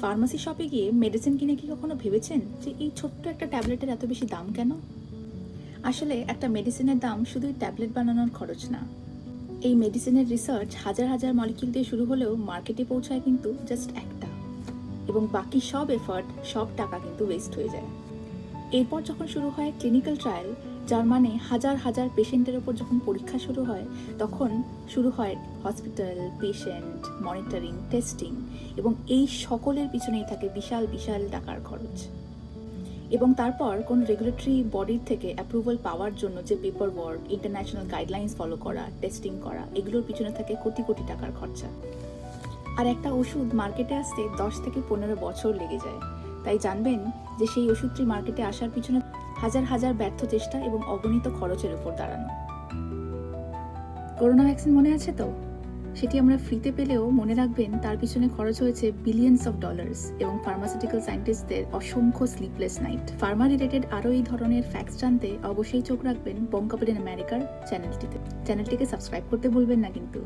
Pharmacy শপে গিয়ে medicine কিনে কি কখনো ভেবেছেন যে এই ছোট্ট একটা ট্যাবলেটের এত বেশি দাম কেন? আসলে একটা মেডিসিনের দাম শুধুই ট্যাবলেট বানানোর খরচ না। এই মেডিসিনের রিসার্চ হাজার হাজার মলিকিউল দিয়ে শুরু হলেও মার্কেটে পৌঁছায় কিন্তু জাস্ট একটা। এবং বাকি সব এফার্ট সব টাকা কিন্তু ওয়েস্ট হয়ে যায়। এরপর যখন শুরু হয় ক্লিনিক্যাল ট্রায়াল যার মানে হাজার হাজার পেশেন্টের ওপর যখন পরীক্ষা শুরু হয়, তখন শুরু হয় হসপিটাল পেশেন্ট মনিটরিং টেস্টিং এবং এই সকলের পিছনেই থাকে বিশাল বিশাল টাকার খরচ। এবং তারপর কোন রেগুলেটরি বডির থেকে অ্যাপ্রুভাল পাওয়ার জন্য যে paper work international guidelines follow করা টেস্টিং করা, এগুলোর পিছনে থাকে কোটি কোটি টাকার খরচা। আর একটা ওষুধ মার্কেটে আসতে দশ থেকে পনেরো বছর লেগে যায়। তাই জানবেন যে সেই ওষুধটি মার্কেটে আসার পিছনে হাজার হাজার ব্যর্থ চেষ্টা এবং অগণিত খরচের উপর দাঁড়ানো। করোনা ভ্যাকসিন মনে আছে তো? সেটি আমরা ফ্রিতে পেলেও মনে রাখবেন তার পিছনে খরচ হয়েছে বিলিয়ন্স অফ ডলার্স এবং ফার্মাসিউটিক্যাল সায়েন্টিস্টদের অসংখ্য স্লিপলেস নাইট ফার্মা রিলেটেড আরও এই ধরনের ফ্যাক্টস জানতে অবশ্যই চোখ রাখবেন বঙ্কাপেড আমেরিকার চ্যানেলটিতে চ্যানেলটিকে সাবস্ক্রাইব করতে ভুলবেন না কিন্তু।